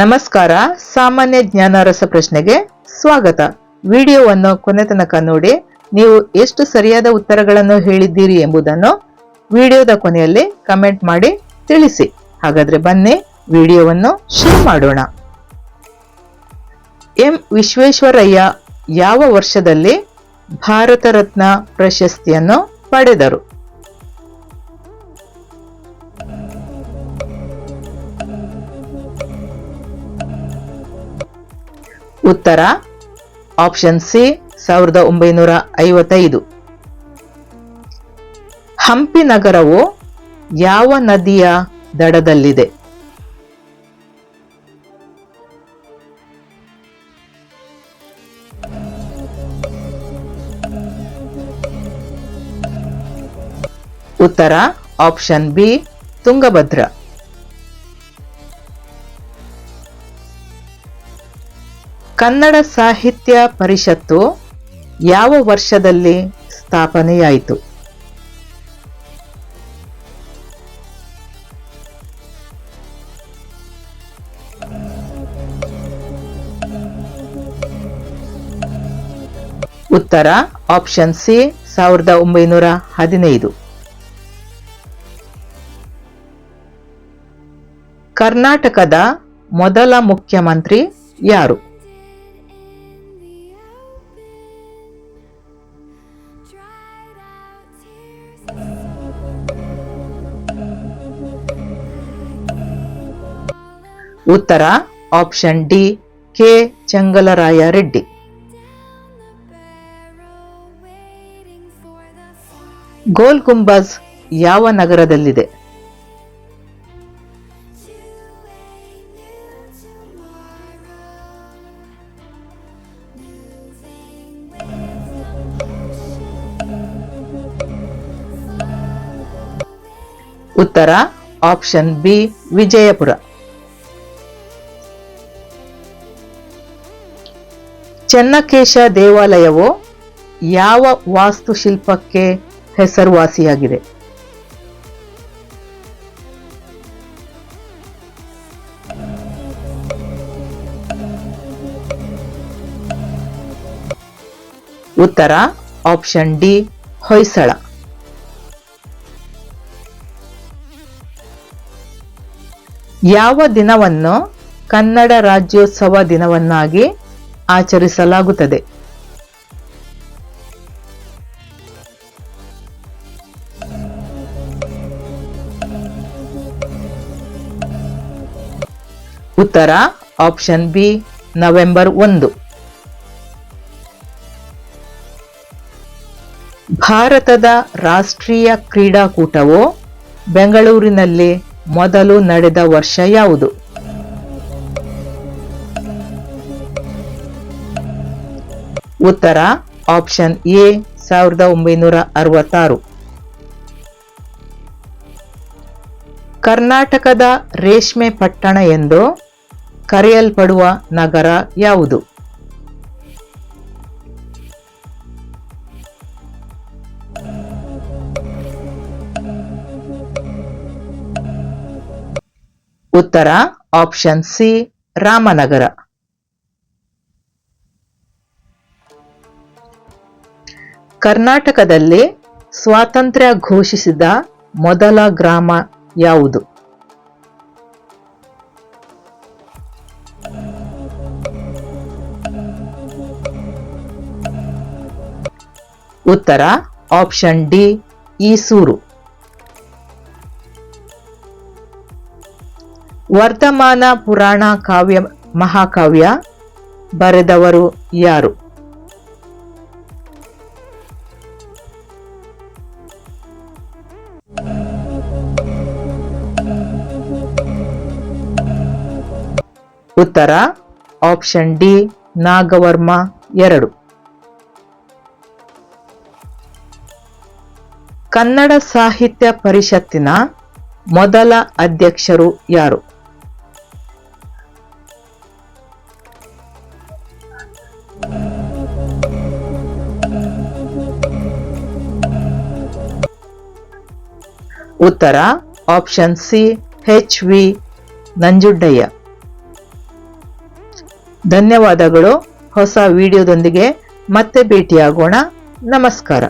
ನಮಸ್ಕಾರ, ಸಾಮಾನ್ಯ ಜ್ಞಾನ ರಸ ಪ್ರಶ್ನೆಗೆ ಸ್ವಾಗತ. ವಿಡಿಯೋವನ್ನು ಕೊನೆ ತನಕ ನೋಡಿ, ನೀವು ಎಷ್ಟು ಸರಿಯಾದ ಉತ್ತರಗಳನ್ನು ಹೇಳಿದ್ದೀರಿ ಎಂಬುದನ್ನು ವಿಡಿಯೋದ ಕೊನೆಯಲ್ಲಿ ಕಮೆಂಟ್ ಮಾಡಿ ತಿಳಿಸಿ. ಹಾಗಾದ್ರೆ ಬನ್ನಿ, ವಿಡಿಯೋವನ್ನು ಶುರು ಮಾಡೋಣ. ಎಂ. ವಿಶ್ವೇಶ್ವರಯ್ಯ ಯಾವ ವರ್ಷದಲ್ಲಿ ಭಾರತ ರತ್ನ ಪ್ರಶಸ್ತಿಯನ್ನು ಪಡೆದರು? ಉತ್ತರ ಆಪ್ಷನ್ ಸಿ ಸಾವಿರದ ಒಂಬೈನೂರ ಐವತ್ತೈದು. ಹಂಪಿ ನಗರವು ಯಾವ ನದಿಯ ದಡದಲ್ಲಿದೆ? ಉತ್ತರ ಆಪ್ಷನ್ ಬಿ ತುಂಗಭದ್ರ. ಕನ್ನಡ ಸಾಹಿತ್ಯ ಪರಿಷತ್ತು ಯಾವ ವರ್ಷದಲ್ಲಿ ಸ್ಥಾಪನೆಯಾಯಿತು? ಉತ್ತರ ಆಪ್ಷನ್ ಸಿ ಸಾವಿರದ ಒಂಬೈನೂರ ಹದಿನೈದು. ಕರ್ನಾಟಕದ ಮೊದಲ ಮುಖ್ಯಮಂತ್ರಿ ಯಾರು? ಉತ್ತರ option D K Changalaraya Reddy. Gol Gumbaz ಯಾವ ನಗರದಲ್ಲಿದೆ? ಉತ್ತರ ಆಪ್ಷನ್ ಬಿ ವಿಜಯಪುರ. ಚೆನ್ನಕೇಶ ದೇವಾಲಯವು ಯಾವ ವಾಸ್ತುಶಿಲ್ಪಕ್ಕೆ ಹೆಸರುವಾಸಿಯಾಗಿದೆ? ಉತ್ತರ ಆಪ್ಷನ್ ಡಿ ಹೊಯ್ಸಳ. ಯಾವ ದಿನವನ್ನು ಕನ್ನಡ ರಾಜ್ಯೋತ್ಸವ ದಿನವನ್ನಾಗಿ ಆಚರಿಸಲಾಗುತ್ತದೆ. ಉತ್ತರ ಆಪ್ಷನ್ ಬಿ ನವೆಂಬರ್ ಒಂದು. ಭಾರತದ ರಾಷ್ಟ್ರೀಯ ಕ್ರೀಡಾಕೂಟವು ಬೆಂಗಳೂರಿನಲ್ಲಿ ಮೊದಲು ನಡೆದ ವರ್ಷ ಯಾವುದು? ಉತ್ತರ ಆಪ್ಷನ್ ಎ ಸಾವಿರದ ಒಂಬೈನೂರ ಅರವತ್ತಾರು. ಕರ್ನಾಟಕದ ರೇಷ್ಮೆ ಪಟ್ಟಣ ಎಂದು ಕರೆಯಲ್ಪಡುವ ನಗರ ಯಾವುದು? ಉತ್ತರ ಆಪ್ಷನ್ ಸಿ ರಾಮನಗರ. ಕರ್ನಾಟಕದಲ್ಲಿ ಸ್ವಾತಂತ್ರ್ಯ ಘೋಷಿಸಿದ ಮೊದಲ ಗ್ರಾಮ ಯಾವುದು? ಉತ್ತರ ಆಪ್ಷನ್ ಡಿ, ಈಸೂರು. ವರ್ತಮಾನ ಪುರಾಣ ಕಾವ್ಯ ಮಹಾಕಾವ್ಯ ಬರೆದವರು ಯಾರು? ಉತ್ತರ ಆಪ್ಷನ್ ಡಿ ನಾಗವರ್ಮ ಎರಡು. ಕನ್ನಡ ಸಾಹಿತ್ಯ ಪರಿಷತ್ತಿನ ಮೊದಲ ಅಧ್ಯಕ್ಷರು ಯಾರು? ಉತ್ತರ option C H V Nanjundaiah. ಧನ್ಯವಾದಗಳು. ಹೊಸ ವಿಡಿಯೋದೊಂದಿಗೆ ಮತ್ತೆ ಭೇಟಿಯಾಗೋಣ. ನಮಸ್ಕಾರ.